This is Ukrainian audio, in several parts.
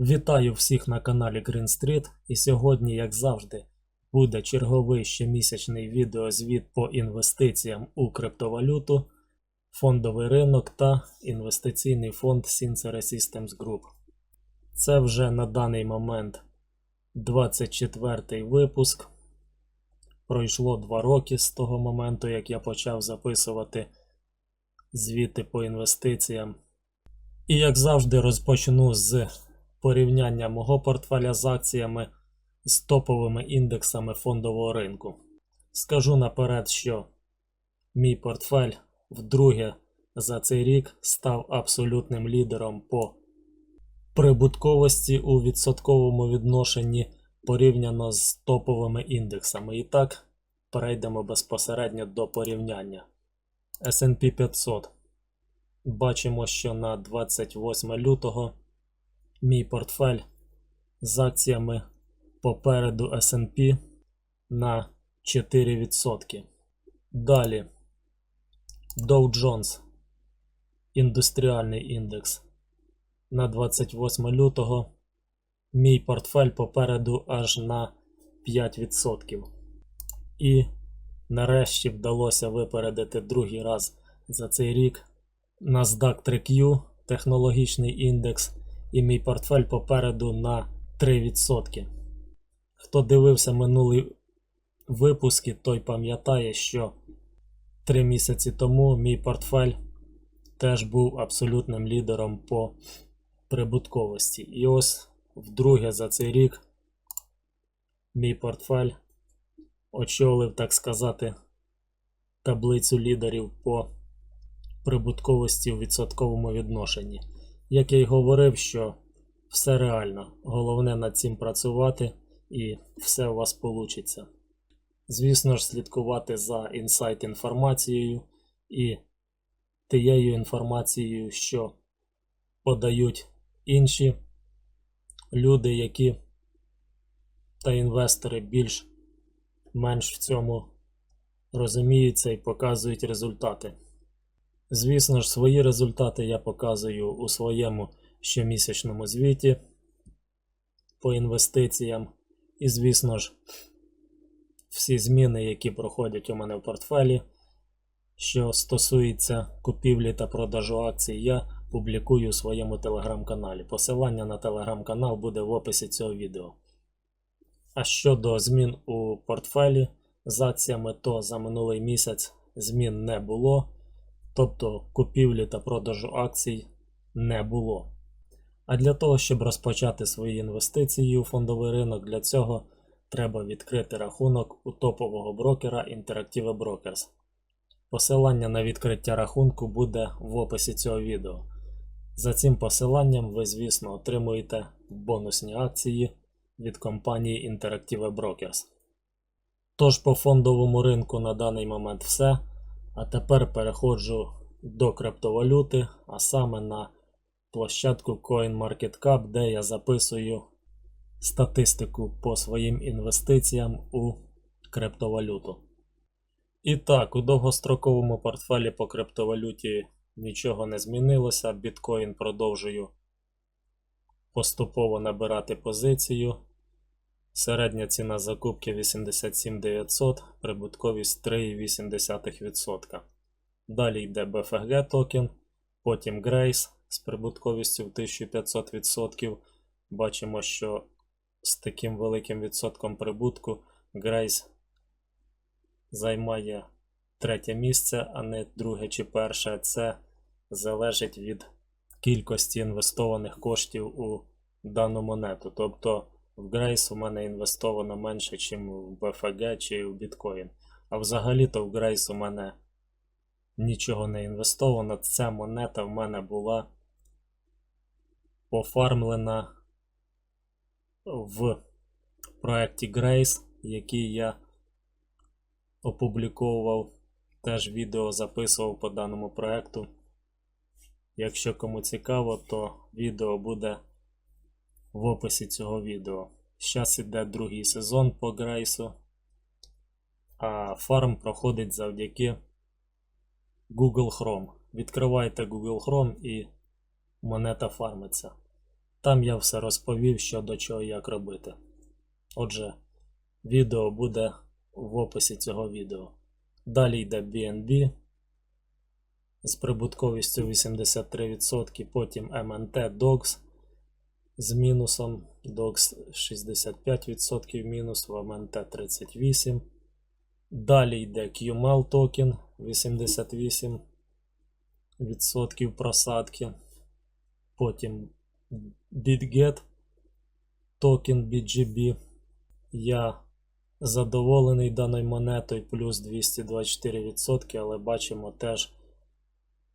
Вітаю всіх на каналі Green Street і сьогодні, як завжди, буде черговий щомісячний відеозвіт по інвестиціям у криптовалюту, фондовий ринок та інвестиційний фонд Sincere Systems Group. Це вже на даний момент 24 випуск. Пройшло 2 роки з того моменту, як я почав записувати звіти по інвестиціям. І як завжди, розпочну з порівняння мого портфеля з акціями з топовими індексами фондового ринку. Скажу наперед, що мій портфель вдруге за цей рік став абсолютним лідером по прибутковості у відсотковому відношенні порівняно з топовими індексами. І так, перейдемо безпосередньо до порівняння. SP 500. Бачимо, що на 28 лютого мій портфель з акціями попереду SP на 4%. Далі Dow Jones індустріальний індекс на 28 лютого. Мій портфель попереду аж на 5%. І нарешті вдалося випередити другий раз за цей рік NASDAQ 3Q технологічний індекс і мій портфель попереду на 3%. Хто дивився минулі випуски, той пам'ятає, що 3 місяці тому мій портфель теж був абсолютним лідером по прибутковості. І ось вдруге за цей рік мій портфель очолив, так сказати, таблицю лідерів по прибутковості у відсотковому відношенні. Як я й говорив, що все реально, головне над цим працювати і все у вас вийде. Звісно ж, слідкувати за інсайт інформацією і тією інформацією, що подають інші люди, які та інвестори більш менш в цьому розуміються і показують результати. Звісно ж, свої результати я показую у своєму щомісячному звіті по інвестиціям. І, звісно ж, всі зміни, які проходять у мене в портфелі, що стосується купівлі та продажу акцій, я публікую у своєму телеграм-каналі. Посилання на телеграм-канал буде в описі цього відео. А щодо змін у портфелі з акціями, то за минулий місяць змін не було. Тобто купівлі та продажу акцій не було. А для того, щоб розпочати свої інвестиції у фондовий ринок, для цього треба відкрити рахунок у топового брокера Interactive Brokers. Посилання на відкриття рахунку буде в описі цього відео. За цим посиланням ви, звісно, отримуєте бонусні акції від компанії Interactive Brokers. Тож по фондовому ринку на даний момент все. А тепер переходжу до криптовалюти, а саме на площадку CoinMarketCap, де я записую статистику по своїм інвестиціям у криптовалюту. І так, у довгостроковому портфелі по криптовалюті нічого не змінилося. Біткоін продовжую поступово набирати позицію. Середня ціна закупки 87900, прибутковість 3,8%. Далі йде BFG токен, потім Grace з прибутковістю в 1500%. Бачимо, що з таким великим відсотком прибутку Grace займає третє місце, а не друге чи перше. Це залежить від кількості інвестованих коштів у дану монету. Тобто в Grace у мене інвестовано менше, ніж в BFG чи в біткоін. А взагалі-то в Grace у мене нічого не інвестовано. Ця монета в мене була пофармлена в проєкті Grace, який я опубліковував. Теж відео записував по даному проєкту. Якщо кому цікаво, то відео буде в описі цього відео. Зараз іде другий сезон по Грейсу, а фарм проходить завдяки Google Chrome. Відкривайте Google Chrome і монета фармиться. Там я все розповів, що до чого як робити. Отже, відео буде в описі цього відео. Далі йде BNB з прибутковістю 83%, потім MNT DOX з мінусом, DOX 65% мінус, в MNT 38%. Далі йде QML токен 88% просадки. Потім BitGet токен BGB. Я задоволений даною монетою плюс 224%, але бачимо теж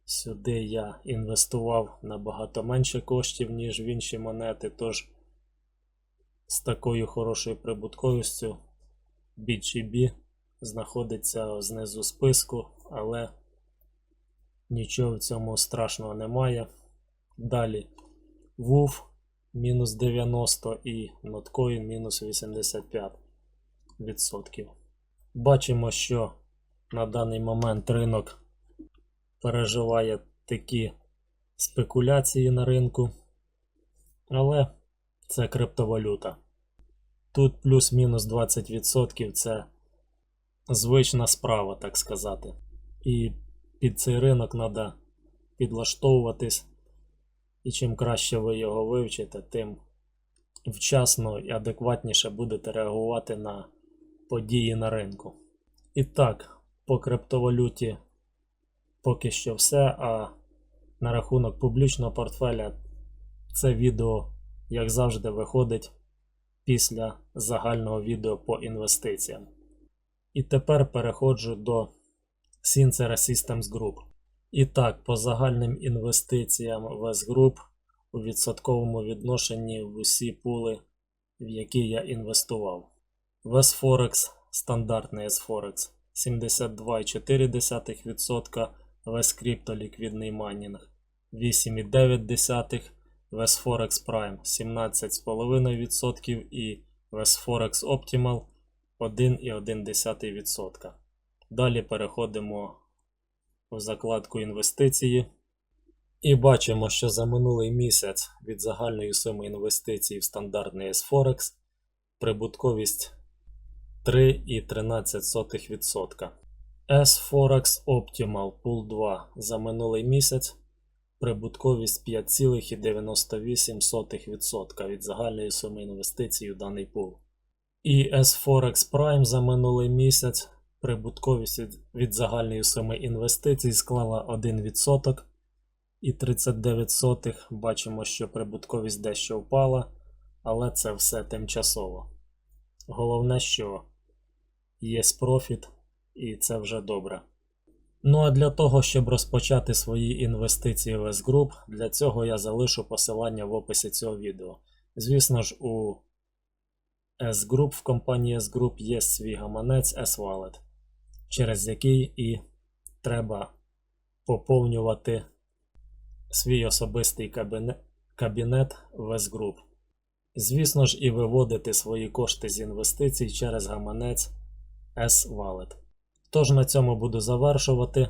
сюди я інвестував набагато менше коштів, ніж в інші монети. Тож з такою хорошою прибутковістю BGB знаходиться знизу списку, але нічого в цьому страшного немає. Далі WUF мінус 90 і Notcoin мінус 85%. Бачимо, що на даний момент ринок переживає такі спекуляції на ринку, але це криптовалюта. Тут плюс-мінус 20% це звична справа, так сказати. І під цей ринок треба підлаштовуватись. І чим краще ви його вивчите, тим вчасно і адекватніше будете реагувати на події на ринку. І так, по криптовалюті поки що все. А на рахунок публічного портфеля це відео, як завжди, виходить після загального відео по інвестиціям. І тепер переходжу до Sincera Systems Group. І так, по загальним інвестиціям в S-Group у відсотковому відношенні в усі пули, в які я інвестував. В S-Forex, стандартний S-Forex 72,4%, в S-Crypto ліквідний майнінг 8,9%, в S-Forex Prime 17,5% і в S-Forex Optimal 1,1%. Далі переходимо в закладку інвестиції. І бачимо, що за минулий місяць від загальної суми інвестицій в стандартний S-Forex прибутковість 3,13%. S-Forex Optimal Pool 2 за минулий місяць прибутковість 5,98% від загальної суми інвестицій у даний пул. І S-Forex Prime за минулий місяць прибутковість від, загальної суми інвестицій склала 1% і 39 сотих. Бачимо, що прибутковість дещо впала, але це все тимчасово. Головне, що є профіт, і це вже добре. Ну а для того, щоб розпочати свої інвестиції в S-Group, для цього я залишу посилання в описі цього відео. Звісно ж, у S-Group в компанії S-Group є свій гаманець S-Wallet, через який і треба поповнювати свій особистий кабінет, в S-Group. Звісно ж, і виводити свої кошти з інвестицій через гаманець S-Wallet. Тож на цьому буду завершувати.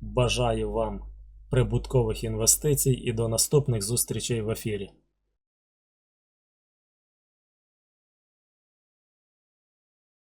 Бажаю вам прибуткових інвестицій і до наступних зустрічей в ефірі.